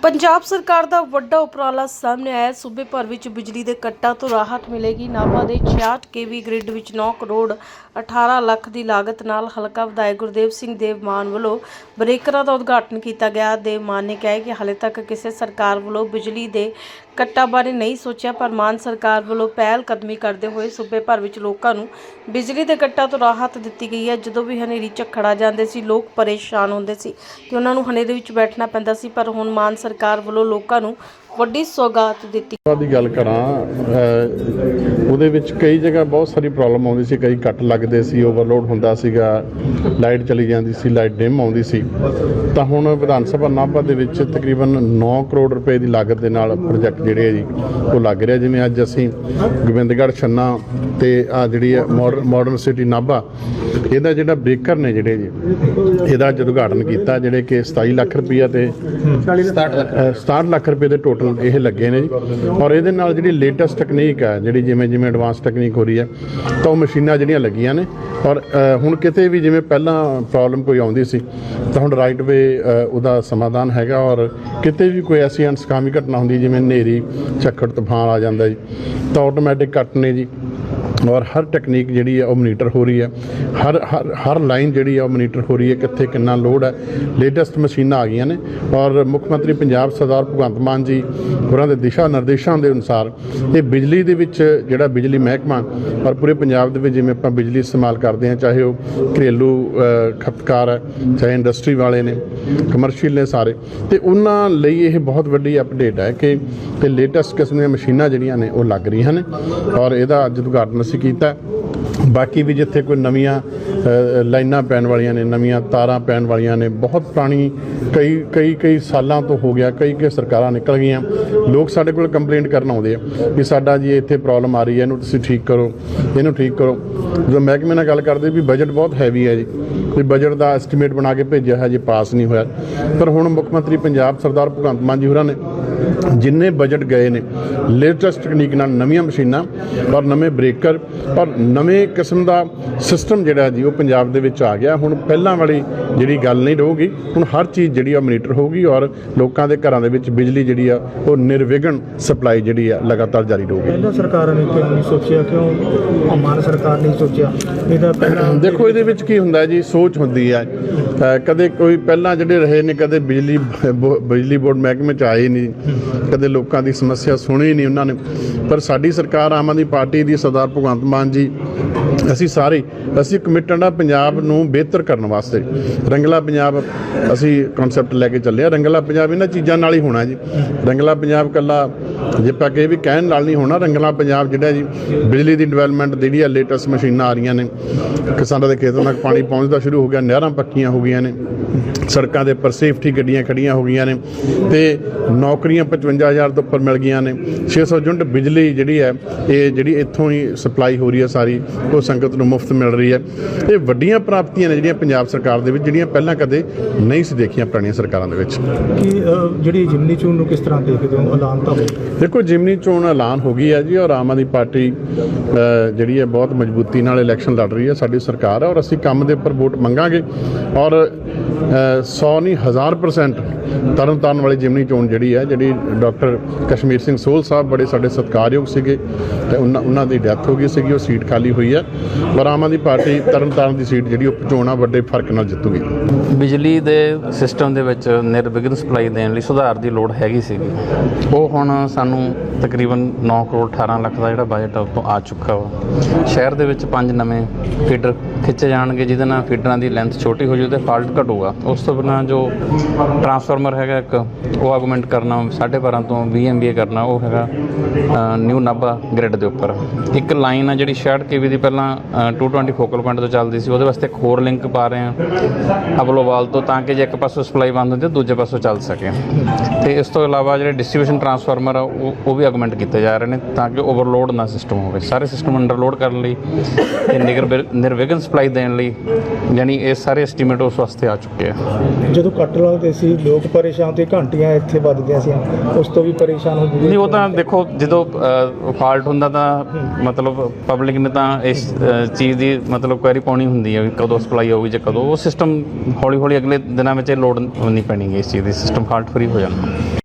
ਪੰਜਾਬ ਸਰਕਾਰ ਦਾ ਵੱਡਾ ਉਪਰਾਲਾ ਸਾਹਮਣੇ ਆਇਆ ਸੂਬੇ ਭਰ ਵਿੱਚ ਬਿਜਲੀ ਦੇ ਕੱਟਾਂ ਤੋਂ ਰਾਹਤ ਮਿਲੇਗੀ। ਨਾਭਾ ਦੇ 66 ਕੇਵੀ ਗ੍ਰਿਡ ਵਿੱਚ 9 ਕਰੋੜ 18 ਲੱਖ ਦੀ ਲਾਗਤ ਨਾਲ ਹਲਕਾ ਵਿਧਾਇਕ ਗੁਰਦੇਵ ਸਿੰਘ ਦੇਵ ਮਾਨ ਵੱਲੋਂ ਬ੍ਰੇਕਰਾਂ ਦਾ ਉਦਘਾਟਨ ਕੀਤਾ ਗਿਆ। ਦੇਵ ਮਾਨ ਨੇ ਕਿਹਾ ਕਿ ਹਾਲੇ ਤੱਕ ਕਿਸੇ ਸਰਕਾਰ ਵੱਲੋਂ ਬਿਜਲੀ ਦੇ ਕੱਟਾਂ ਬਾਰੇ ਨਹੀਂ ਸੋਚਿਆ, ਪਰ ਮਾਨ ਸਰਕਾਰ ਵੱਲੋਂ ਪਹਿਲ ਕਦਮੀ ਕਰਦੇ ਹੋਏ ਸੂਬੇ ਭਰ ਵਿੱਚ ਲੋਕਾਂ ਨੂੰ ਬਿਜਲੀ ਦੇ ਕੱਟਾਂ ਤੋਂ ਰਾਹਤ ਦਿੱਤੀ ਗਈ ਹੈ। ਜਦੋਂ ਵੀ ਹਨੇਰੀ ਝੱਖੜਾ ਜਾਂਦੇ ਸੀ, ਲੋਕ ਪਰੇਸ਼ਾਨ ਹੁੰਦੇ ਸੀ ਕਿ ਉਹਨਾਂ ਨੂੰ ਹਨੇਰੇ ਵਿੱਚ ਬੈਠਣਾ ਪੈਂਦਾ ਸੀ, ਪਰ ਹੁਣ ਮਾਨ ਸਰਕਾਰ ਵੱਲੋਂ ਲੋਕਾਂ ਨੂੰ ਵੱਡੀ ਸੌਗਾਤ ਦਿੱਤੀ। ਦੀ ਗੱਲ ਕਰਾਂ ਅਹ ਉਹਦੇ ਵਿੱਚ ਕਈ ਜਗ੍ਹਾ ਬਹੁਤ ਸਾਰੀ ਪ੍ਰੋਬਲਮ ਆਉਂਦੀ ਸੀ ਕਈ ਕੱਟ ਲੱਗਦੇ ਸੀ ਓਵਰਲੋਡ ਹੁੰਦਾ ਸੀਗਾ ਲਾਈਟ ਚਲੀ ਜਾਂਦੀ ਸੀ ਲਾਈਟ ਡਿਮ ਆਉਂਦੀ ਸੀ। ਤਾਂ ਹੁਣ ਵਿਧਾਨ ਸਭਾ ਨਾਭਾ ਦੇ ਵਿੱਚ ਤਕਰੀਬਨ 9 ਕਰੋੜ ਰੁਪਏ ਦੀ ਲਾਗਤ ਦੇ ਨਾਲ ਪ੍ਰੋਜੈਕਟ ਜਿਹੜੇ ਆ ਜੀ ਉਹ ਲੱਗ ਰਿਹਾ। ਜਿਵੇਂ ਅੱਜ ਅਸੀਂ ਗੋਬਿੰਦਗੜ੍ਹ ਛੰਨਾ ਤੇ ਆ ਜਿਹੜੀ ਆ ਮਾਡਰਨ ਸਿਟੀ ਨਾਭਾ ਇਹਦਾ ਜਿਹੜਾ ਬ੍ਰੇਕਰ ਨੇ ਜਿਹੜੇ ਜੀ ਇਹਦਾ ਅੱਜ ਉਦਘਾਟਨ ਕੀਤਾ ਜਿਹੜੇ ਕਿ 27 ਲੱਖ ਰੁਪਈਆ ਤੇ 67 ਲੱਖ ਰੁਪਏ ਦੇ ਟੋਟਲ ਇਹ ਲੱਗੇ ਨੇ ਜੀ। ਔਰ ਇਹਦੇ ਨਾਲ ਜਿਹੜੀ ਲੇਟੈਸਟ ਤਕਨੀਕ ਹੈ ਜਿਹੜੀ ਜਿਵੇਂ ਜਿਵੇਂ ਐਡਵਾਂਸ ਤਕਨੀਕ ਹੋ ਰਹੀ ਹੈ ਤਾਂ ਉਹ ਮਸ਼ੀਨਾਂ ਜਿਹੜੀਆਂ ਲੱਗੀਆਂ ਨੇ। ਔਰ ਹੁਣ ਕਿਤੇ ਵੀ ਜਿਵੇਂ ਪਹਿਲਾਂ ਪ੍ਰੋਬਲਮ ਕੋਈ ਆਉਂਦੀ ਸੀ, ਤਾਂ ਹੁਣ ਰਾਈਟ ਵੇ ਉਹਦਾ ਸਮਾਧਾਨ ਹੈਗਾ। ਔਰ ਕਿਤੇ ਵੀ ਕੋਈ ਐਸੀ ਅਨਸਕਾਮੀ ਘਟਨਾ ਹੁੰਦੀ, ਜਿਵੇਂ ਹਨੇਰੀ, ਝੱਖੜ, ਤੂਫਾਨ ਆ ਜਾਂਦਾ ਜੀ, ਤਾਂ ਆਟੋਮੈਟਿਕ ਕੱਟ ਨੇ ਜੀ। ਔਰ ਹਰ ਟੈਕਨੀਕ ਜਿਹੜੀ ਹੈ ਉਹ ਮੋਨੀਟਰ ਹੋ ਰਹੀ ਹੈ। ਹਰ ਹਰ ਹਰ ਲਾਈਨ ਜਿਹੜੀ ਹੈ ਉਹ ਮੋਨੀਟਰ ਹੋ ਰਹੀ ਹੈ, ਕਿੱਥੇ ਕਿੰਨਾ ਲੋਡ ਹੈ। ਲੇਟੈਸਟ ਮਸ਼ੀਨਾਂ ਆ ਗਈਆਂ ਨੇ ਔਰ ਮੁੱਖ ਮੰਤਰੀ ਪੰਜਾਬ ਸਰਦਾਰ ਭਗਵੰਤ ਮਾਨ ਜੀ ਹੋਰਾਂ ਦੇ ਦਿਸ਼ਾ ਨਿਰਦੇਸ਼ਾਂ ਦੇ ਅਨੁਸਾਰ ਇਹ ਬਿਜਲੀ ਦੇ ਵਿੱਚ ਜਿਹੜਾ ਬਿਜਲੀ ਮਹਿਕਮਾ ਔਰ ਪੂਰੇ ਪੰਜਾਬ ਦੇ ਵਿੱਚ ਜਿਵੇਂ ਆਪਾਂ ਬਿਜਲੀ ਇਸਤੇਮਾਲ ਕਰਦੇ ਹਾਂ, ਚਾਹੇ ਉਹ ਘਰੇਲੂ ਖਪਤਕਾਰ ਹੈ, ਚਾਹੇ ਇੰਡਸਟਰੀ ਵਾਲੇ ਨੇ ਕਮਰਸ਼ੀਅਲ ਨੇ ਸਾਰੇ। ਤੇ ਉਹਨਾਂ ਲਈ ਇਹ ਬਹੁਤ ਵੱਡੀ ਅਪਡੇਟ ਹੈ ਕਿ ਤੇ ਲੇਟੈਸਟ ਕਿਸਮ ਦੀਆਂ ਮਸ਼ੀਨਾਂ ਜਿਹੜੀਆਂ ਨੇ ਉਹ ਲੱਗ ਰਹੀਆਂ ਨੇ ਔਰ ਇਹਦਾ ਅੱਜ ਉਦਘਾਟਨ ਅਸੀਂ ਕੀਤਾ। ਬਾਕੀ ਵੀ ਜਿੱਥੇ ਕੋਈ ਨਵੀਆਂ ਲਾਈਨਾਂ ਪੈਣ ਵਾਲੀਆਂ ਨੇ, ਨਵੀਆਂ ਤਾਰਾਂ ਪੈਣ ਵਾਲੀਆਂ ਨੇ, ਬਹੁਤ ਪੁਰਾਣੀ, ਕਈ ਕਈ ਕਈ ਸਾਲਾਂ ਤੋਂ ਹੋ ਗਿਆ, ਕਈ ਕਈ ਸਰਕਾਰਾਂ ਨਿਕਲ ਗਈਆਂ। ਲੋਕ ਸਾਡੇ ਕੋਲ ਕੰਪਲੇਂਟ ਕਰਨ ਆਉਂਦੇ ਆ ਵੀ ਸਾਡਾ ਜੀ ਇੱਥੇ ਪ੍ਰੋਬਲਮ ਆ ਰਹੀ ਹੈ, ਇਹਨੂੰ ਤੁਸੀਂ ਠੀਕ ਕਰੋ, ਇਹਨੂੰ ਠੀਕ ਕਰੋ। ਜਦੋਂ ਮਹਿਕਮੇ ਨਾਲ ਗੱਲ ਕਰਦੇ ਵੀ ਬਜਟ ਬਹੁਤ ਹੈਵੀ ਹੈ ਜੀ ਕੋਈ ਬਜਟ ਦਾ ਐਸਟੀਮੇਟ ਬਣਾ ਕੇ ਭੇਜਿਆ ਹੈ ਜੇ ਪਾਸ ਨਹੀਂ ਹੋਇਆ। ਪਰ ਹੁਣ ਮੁੱਖ ਮੰਤਰੀ ਪੰਜਾਬ ਸਰਦਾਰ ਭਗਵੰਤ ਮਾਨ ਜੀ ਹੋਰਾਂ ਨੇ ਜਿੰਨੇ ਬਜਟ ਗਏ ਨੇ ਲੇਟੈਸਟ ਟੈਕਨੀਕ ਨਾਲ ਨਵੀਆਂ ਮਸ਼ੀਨਾਂ ਔਰ ਨਵੇਂ ਬ੍ਰੇਕਰ ਔਰ ਨਵੇਂ ਕਿਸਮ ਦਾ ਸਿਸਟਮ ਜਿਹੜਾ ਜੀ ਉਹ ਪੰਜਾਬ ਦੇ ਵਿੱਚ ਆ ਗਿਆ। ਹੁਣ ਪਹਿਲਾਂ ਵਾਲੀ ਜਿਹੜੀ ਗੱਲ ਨਹੀਂ ਰਹੂਗੀ ਹੁਣ ਹਰ ਚੀਜ਼ ਜਿਹੜੀ ਆ ਮੋਨੀਟਰ ਹੋਊਗੀ ਔਰ ਲੋਕਾਂ ਦੇ ਘਰਾਂ ਦੇ ਵਿੱਚ ਬਿਜਲੀ ਜਿਹੜੀ ਆ ਉਹ ਨਿਰਵਿਘਨ ਸਪਲਾਈ ਜਿਹੜੀ ਆ ਲਗਾਤਾਰ ਜਾਰੀ ਰਹੂਗੀ। ਪਹਿਲਾਂ ਸਰਕਾਰਾਂ ਨੇ ਕਿਉਂ ਨਹੀਂ ਸੋਚਿਆ ਕਿਉਂ ਮਾਨ ਸਰਕਾਰ ਨੇ ਸੋਚਿਆ? ਪਹਿਲਾਂ ਦੇਖੋ ਇਹਦੇ ਵਿੱਚ ਕੀ ਹੁੰਦਾ ਜੀ ਸੋਚ ਹੁੰਦੀ ਹੈ ਕਦੇ ਕੋਈ ਪਹਿਲਾਂ ਜਿਹੜੇ ਰਹੇ ਨੇ ਕਦੇ ਬਿਜਲੀ ਬਿਜਲੀ ਬੋਰਡ ਮਹਿਕਮੇ ਚ ਆਏ ਨਹੀਂ। ਕਦੇ ਲੋਕਾਂ ਦੀ ਸਮੱਸਿਆ ਸੁਣੀ ਨਹੀਂ ਉਹਨਾਂ ਨੇ। ਪਰ ਸਾਡੀ ਸਰਕਾਰ ਆਮ ਆਦਮੀ ਪਾਰਟੀ ਦੀ ਸਰਦਾਰ ਭਗਵੰਤ ਮਾਨ ਜੀ, ਅਸੀਂ ਸਾਰੇ, ਅਸੀਂ ਕਮਿਟਡ ਆ ਪੰਜਾਬ ਨੂੰ ਬਿਹਤਰ ਕਰਨ ਵਾਸਤੇ। ਰੰਗਲਾ ਪੰਜਾਬ, ਅਸੀਂ ਕਨਸੈਪਟ ਲੈ ਕੇ ਚੱਲੇ ਆ ਰੰਗਲਾ ਪੰਜਾਬ ਇਹਨਾਂ ਚੀਜ਼ਾਂ ਨਾਲ ਹੀ ਹੋਣਾ ਜੀ। ਰੰਗਲਾ ਪੰਜਾਬ ਕੱਲਾ ਜੇ ਆਪਾਂ ਕਹੇ ਵੀ ਕਹਿਣ ਨਾਲ ਨਹੀਂ ਹੋਣਾ, ਰੰਗਲਾ ਪੰਜਾਬ ਜਿਹੜਾ ਜੀ, ਬਿਜਲੀ ਦੀ ਡਿਵੈਲਪਮੈਂਟ ਜਿਹੜੀ ਆ ਲੇਟੈਸਟ ਮਸ਼ੀਨਾਂ ਆ ਰਹੀਆਂ ਨੇ, ਕਿਸਾਨਾਂ ਦੇ ਖੇਤਾਂ ਤੱਕ ਪਾਣੀ ਪਹੁੰਚਦਾ ਸ਼ੁਰੂ ਹੋ ਗਿਆ, ਨਹਿਰਾਂ ਪੱਕੀਆਂ ਹੋ ਗਈਆਂ ਨੇ। ਸੜਕਾਂ ਦੇ ਉੱਪਰ ਸੇਫਟੀ ਗੱਡੀਆਂ ਖੜੀਆਂ ਹੋ ਗਈਆਂ ਨੇ ਤੇ ਨੌਕਰੀਆਂ 55000 ਤੋਂ ਉੱਪਰ ਮਿਲ ਗਈਆਂ ਨੇ। 600 ਯੂਨਿਟ ਬਿਜਲੀ ਜਿਹੜੀ ਹੈ ਇਹ ਜਿਹੜੀ ਇੱਥੋਂ ਹੀ ਸਪਲਾਈ ਹੋ ਰਹੀ ਹੈ ਸਾਰੀ ਉਹ ਸੰਗਤ ਨੂੰ ਮੁਫਤ ਮਿਲ ਰਹੀ ਹੈ। ਇਹ ਵੱਡੀਆਂ ਪ੍ਰਾਪਤੀਆਂ ਨੇ ਜਿਹੜੀਆਂ ਪੰਜਾਬ ਸਰਕਾਰ ਦੇ ਵਿੱਚ ਜਿਹੜੀਆਂ ਪਹਿਲਾਂ ਕਦੇ ਨਹੀਂ ਸੀ ਦੇਖੀਆਂ ਪੁਰਾਣੀਆਂ ਸਰਕਾਰਾਂ ਦੇ ਵਿੱਚ। ਕਿ ਜਿਹੜੀ ਜਿਮਨੀ ਚੋਣ ਨੂੰ ਕਿਸ ਤਰ੍ਹਾਂ ਦੇਖਦੇ ਹੋ? ਐਲਾਨ ਤਾਂ ਹੋ ਦੇਖੋ ਜਿਮਨੀ ਚੋਣ ਐਲਾਨ ਹੋ ਗਈ ਹੈ ਜੀ ਔਰ ਆਮ ਆਦਮੀ ਪਾਰਟੀ ਜਿਹੜੀ ਹੈ ਬਹੁਤ ਮਜ਼ਬੂਤੀ ਨਾਲ ਇਲੈਕਸ਼ਨ ਲੜ ਰਹੀ ਹੈ ਸਾਡੀ ਸਰਕਾਰ ਹੈ ਔਰ ਅਸੀਂ ਕੰਮ ਦੇ ਉੱਪਰ ਵੋਟ ਮੰਗਾਂਗੇ। ਔਰ 100 ਨਹੀਂ 1000% ਤਰਨ ਤਾਰਨ ਵਾਲੀ ਜਿਮਨੀ ਚੋਣ ਜਿਹੜੀ ਹੈ, ਜਿਹੜੀ ਡਾਕਟਰ ਕਸ਼ਮੀਰ ਸਿੰਘ ਸੋਲ ਸਾਹਿਬ ਬੜੇ ਸਾਡੇ ਸਤਿਕਾਰਯੋਗ ਸੀਗੇ ਤੇ ਉਹਨਾਂ ਉਹਨਾਂ ਦੀ ਡੈਥ ਹੋ ਗਈ ਸੀਗੀ, ਉਹ ਸੀਟ ਖਾਲੀ ਹੋਈ ਹੈ। ਪਰ ਆਮ ਆਦਮੀ ਪਾਰਟੀ ਤਰਨਤਾਰਨ ਦੀ ਸੀਟ ਜਿਹੜੀ ਉਹ ਚੋਣਾਂ ਵੱਡੇ ਫ਼ਰਕ ਨਾਲ ਜਿੱਤੂਗੀ। ਬਿਜਲੀ ਦੇ ਸਿਸਟਮ ਦੇ ਵਿੱਚ ਨਿਰਵਿਘਨ ਸਪਲਾਈ ਦੇਣ ਲਈ ਸੁਧਾਰ ਦੀ ਲੋੜ ਹੈਗੀ ਸੀਗੀ। ਉਹ ਹੁਣ ਸਾਨੂੰ ਤਕਰੀਬਨ 9 ਕਰੋੜ 18 ਲੱਖ ਦਾ ਜਿਹੜਾ ਬਜਟ ਆ, ਉਹ ਤੋਂ ਆ ਚੁੱਕਾ ਵਾ। ਸ਼ਹਿਰ ਦੇ ਵਿੱਚ ਪੰਜ ਨਵੇਂ ਫੀਡਰ ਖਿੱਚੇ ਜਾਣਗੇ, ਜਿਹਦੇ ਨਾਲ ਫੀਡਰਾਂ ਦੀ ਲੈਂਥ ਛੋਟੀ ਹੋ ਜੂ ਤੇ ਫਾਲਟ ਘਟੂਗਾ। ਉਸ ਤੋਂ ਬਿਨਾਂ ਜੋ ਟਰਾਂਸਫਾਰਮਰ ਹੈਗਾ ਇੱਕ ਉਹ ਆਗੂਮੈਂਟ ਕਰਨਾ 12.5 ਤੋਂ 20 ਐਮਬੀਏ ਕਰਨਾ ਉਹ ਹੈਗਾ ਨਿਊ ਨਾਭਾ ਗ੍ਰਿਡ ਦੇ ਉੱਪਰ। ਇੱਕ ਲਾਈਨ ਆ ਜਿਹੜੀ 66 ਕੇਵੀ ਦੀ ਪਹਿਲਾਂ ਅ, 220 ਫੋਕਲ ਪੁਆਇੰਟ ਤੋਂ ਚੱਲਦੀ ਸੀ ਉਹਦੇ ਵਾਸਤੇ ਇੱਕ ਹੋਰ ਲਿੰਕ ਪਾ ਰਹੇ ਆ ਅਬਲੋਵਾਲ ਤੋਂ ਤਾਂ ਕਿ ਜੇ ਇੱਕ ਪਾਸੋਂ ਸਪਲਾਈ ਬੰਦ ਹੁੰਦੀ ਦੂਜੇ ਪਾਸੋਂ ਚੱਲ ਸਕੇ। ਤੇ ਇਸ ਤੋਂ ਇਲਾਵਾ ਜਿਹੜੇ ਡਿਸਟ੍ਰੀਬਿਊਸ਼ਨ ਟਰਾਂਸਫਾਰਮਰ ਆ ਉਹ ਉਹ ਵੀ ਆਗੂਮੈਂਟ ਕੀਤੇ ਜਾ ਰਹੇ ਨੇ ਤਾਂ ਕਿ ਓਵਰਲੋਡ ਨਾ ਸਿਸਟਮ ਹੋਵੇ। ਸਾਰੇ ਸਿਸਟਮ ਅੰਡਰਲੋਡ ਕਰਨ ਲਈ ਤੇ ਨਿਗਰ ਨਿਰਵਿਘਨ ਸਪਲਾਈ ਦੇਣ ਲਈ ਯਾਨੀ ਇਹ ਸਾਰੇ ਐਸਟੀਮੇਟ ਉਸ ਵਾਸਤੇ ਆ ਚੁੱਕੇ ਆ ਜਦੋਂ ਕੱਟ ਲੱਗਦੇ ਸੀ ਲੋਕ ਪਰੇਸ਼ਾਨ ਤੇ ਘੰਟੀਆਂ ਇੱਥੇ ਵੱਜਦੀਆਂ ਸੀ। ਉਸ ਤੋਂ ਵੀ ਪਰੇਸ਼ਾਨ ਹੋ ਨਹੀਂ ਉਹ ਤਾਂ ਦੇਖੋ ਜਦੋਂ ਫਾਲਟ ਹੁੰਦਾ ਤਾਂ ਮਤਲਬ ਪਬਲਿਕ ਨੇ ਤਾਂ ਇਸ ਚੀਜ਼ ਦੀ ਮਤਲਬ ਕੁਐਰੀ ਪਾਉਣੀ ਹੁੰਦੀ ਹੈ ਕਦੋਂ ਸਪਲਾਈ ਆਊਗੀ ਜਾਂ ਕਦੋਂ। ਉਹ ਸਿਸਟਮ ਹੌਲੀ ਹੌਲੀ ਅਗਲੇ ਦਿਨਾਂ ਵਿੱਚ ਇਹ ਲੋਡ ਨਹੀਂ ਪੈਣੀ ਇਸ ਚੀਜ਼ ਦੀ। ਸਿਸਟਮ ਫਾਲਟ ਫ੍ਰੀ ਹੋ ਜਾਣਾ।